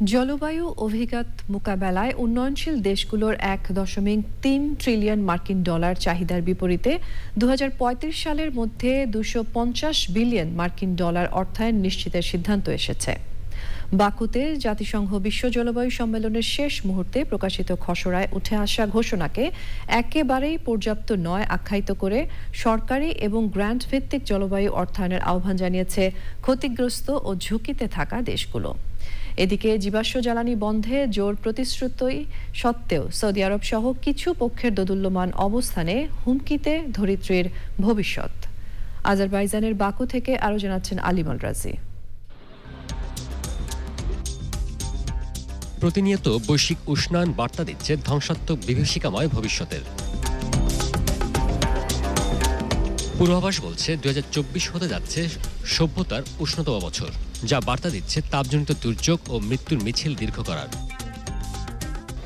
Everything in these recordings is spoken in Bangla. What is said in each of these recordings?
জলবায়ু অভিঘাত মোকাবেলায় উন্নয়নশীল দেশগুলোর এক দশমিক তিন ট্রিলিয়ন মার্কিন ডলার চাহিদার বিপরীতে দু হাজার পঁয়ত্রিশ সালের মধ্যে দুশো বিলিয়ন মার্কিন ডলার অর্থায়ন নিশ্চিতের সিদ্ধান্ত এসেছে। বাকুতে জাতিসংঘ বিশ্ব জলবায়ু সম্মেলনের শেষ মুহূর্তে প্রকাশিত খসড়ায় উঠে আসা ঘোষণাকে একেবারেই পর্যাপ্ত নয় আখ্যায়িত করে সরকারি এবং গ্র্যান্ট ভিত্তিক জলবায়ু অর্থায়নের আহ্বান জানিয়েছে ক্ষতিগ্রস্ত ও ঝুঁকিতে থাকা দেশগুলো। এদিকে জীবাশ্ম জ্বালানি বন্ধে জোর প্রতিশ্রুতি সত্ত্বেও সৌদি আরব সহ কিছু পক্ষের দোদুল্যমান অবস্থানে হুমকিতে ধরিত্রীর ভবিষ্যৎ। আজারবাইজানের বাকু থেকে আরও জানাচ্ছেন আলিমল রাজি। প্রতিনিয়ত বৈশ্বিক উষ্ণায়ন বার্তা দিচ্ছে ধ্বংসাত্মক বিভীষিকাময় ভবিষ্যতের। পূর্বাভাস বলছে দুই হাজার চব্বিশ হতে যাচ্ছে সভ্যতার উষ্ণতম বছর। যা বার্তা দিচ্ছে তাপজনিত দুর্যোগ ও মৃত্যুর মিছিল দীর্ঘ করার।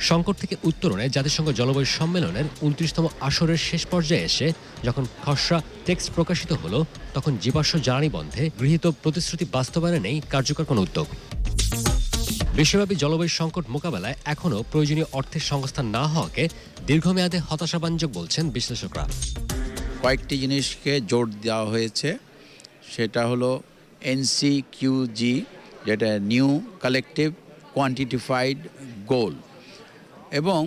সংকট থেকে উত্তরণে জাতিসংঘ জলবায়ু সম্মেলনের উনত্রিশতম আসরের শেষ পর্যায়ে এসে যখন খসড়া টেক্সট প্রকাশিত হলো, তখন জীবাশ্ম জ্বালানি বন্ধে গৃহীত প্রতিশ্রুতি বাস্তবায়নে নেই কার্যকর কোনো উদ্যোগ। বিশ্বব্যাপী জলবায়ু সংকট মোকাবেলায় এখনও প্রয়োজনীয় অর্থের সংস্থান না হওয়াকে দীর্ঘমেয়াদে হতাশাবাঞ্জক বলছেন বিশ্লেষকরা। কয়েকটি জিনিসকে জোর দেওয়া হয়েছে, সেটা হলো এনসিকিউজি যেটা নিউ কালেকটিভ কোয়ান্টিটিফাইড গোল এবং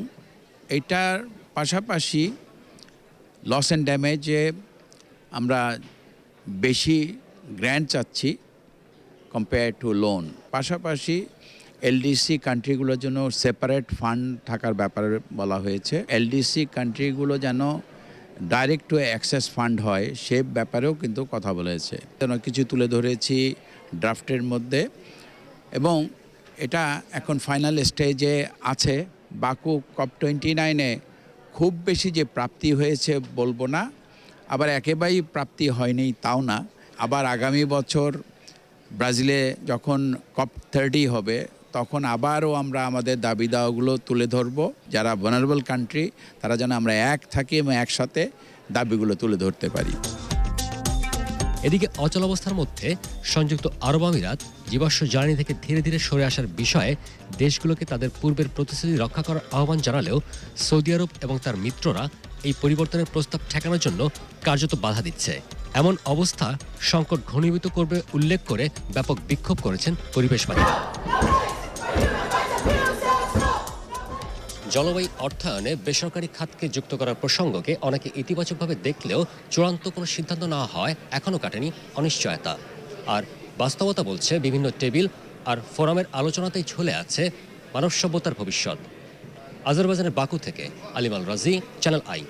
এটার পাশাপাশি লস অ্যান্ড ড্যামেজে আমরা বেশি গ্র্যান্ট চাচ্ছি কম্পেয়ার টু লোন পাশাপাশি এলডিসি কান্ট্রিগুলোর জন্য সেপারেট ফান্ড থাকার ব্যাপারে বলা হয়েছে। এলডিসি কান্ট্রিগুলো যেন ডাইরেক্ট টু অ্যাক্সেস ফান্ড হয়, সে ব্যাপারেও কিন্তু কথা বলেছে। যেন কিছু তুলে ধরেছি ড্রাফটের মধ্যে। এবং এটা এখন ফাইনাল স্টেজে আছে। বাকু কপ টোয়েন্টি নাইনে খুব বেশি যে প্রাপ্তি হয়েছে বলব না। আবার একেবারেই প্রাপ্তি হয়নি তাও না। আবার আগামী বছর ব্রাজিলে যখন কপ থার্টি হবে তখন আবারও আমরা আমাদের দাবি দাওয়াগুলো তুলে ধরবো। যারা ভনারেবল কান্ট্রি তারা যেন আমরা এক থাকি এবং একসাথে দাবিগুলো তুলে ধরতে পারি। এদিকে অচলাবস্থার মধ্যে সংযুক্ত আরব আমিরাত জীবাশ্ম জ্বালানি থেকে ধীরে ধীরে সরে আসার বিষয়ে দেশগুলোকে তাদের পূর্বের প্রতিশ্রুতি রক্ষা করার আহ্বান জানালেও সৌদি আরব এবং তার মিত্ররা এই পরিবর্তনের প্রস্তাব ঠেকানোর জন্য কার্যত বাধা দিচ্ছে। এমন অবস্থা সংকট ঘনীভূত করবে উল্লেখ করে ব্যাপক বিক্ষোভ করেছেন পরিবেশবাদীরা। জলবায়ু অর্থায়নে বেসরকারি খাতকে যুক্ত করার প্রসঙ্গকে অনেকে ইতিবাচকভাবে দেখলেও চূড়ান্ত কোনো সিদ্ধান্ত না হয়, এখনও কাটেনি অনিশ্চয়তা। আর বাস্তবতা বলছে বিভিন্ন টেবিল আর ফোরামের আলোচনাতেই ঝুলে আছে মানব সভ্যতার ভবিষ্যৎ। আজারবাইজানের বাকু থেকে আলিমাল রাজি, চ্যানেল আই।